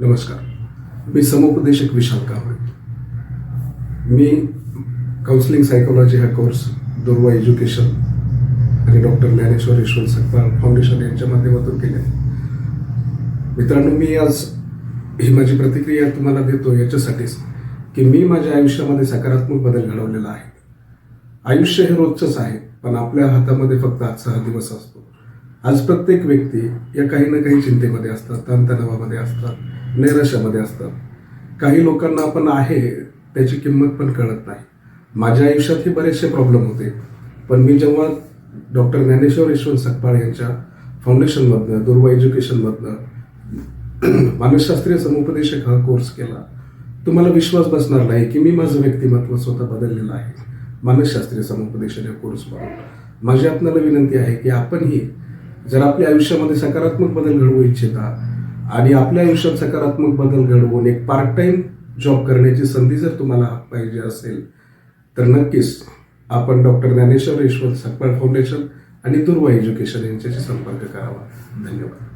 नमस्कार. मी समुपदेशक विशाल कांबळे. मी काउन्सिलिंग सायकोलॉजी हा कोर्स दुर्वा एज्युकेशन आणि डॉक्टर ज्ञानेश्वर यशवंत सकपाळ फाउंडेशन यांच्या माध्यमातून केले आहे. मित्रांनो मी आज ही माझी प्रतिक्रिया तुम्हाला देतो याच्यासाठीच की मी माझ्या आयुष्यामध्ये सकारात्मक बदल घडवलेला आहे. आयुष्य हे रोजचंच आहे पण आपल्या हातामध्ये फक्त आजचा हा दिवस असतो. आज प्रत्येक व्यक्ती या काही ना काही चिंतेमध्ये असतात ताणतणावामध्ये असतात. नैराश्यामध्ये असतात. काही लोकांना आपण आहे त्याची किंमत पण कळत नाही. माझ्या आयुष्यातही बरेचसे प्रॉब्लेम होते. पण मी जेव्हा डॉक्टर ज्ञानेश्वर यशवंत सकपाळ यांच्या फाउंडेशनमधनं दुर्वा एज्युकेशनमधनं मानसशास्त्रीय समुपदेशक हा कोर्स केला तुम्हाला विश्वास बसणार नाही की मी माझं व्यक्तिमत्व स्वतः बदललेलं आहे. मानसशास्त्रीय समुपदेशन या कोर्समधून माझी आपल्याला विनंती आहे की आपणही जर आपल्या आयुष्यामध्ये सकारात्मक बदल घडवू इच्छिता आणि आपल्या आयुष्यात सकारात्मक बदल घडवून एक पार्ट टाइम जॉब करण्याची संधी जर तुम्हाला पाहिजे असेल तर नक्कीच आपण डॉक्टर ज्ञानेश्वर ईश्वर सकपाळ फाउंडेशन आणि दुर्वा एज्युकेशन यांच्याशी संपर्क करावा. धन्यवाद.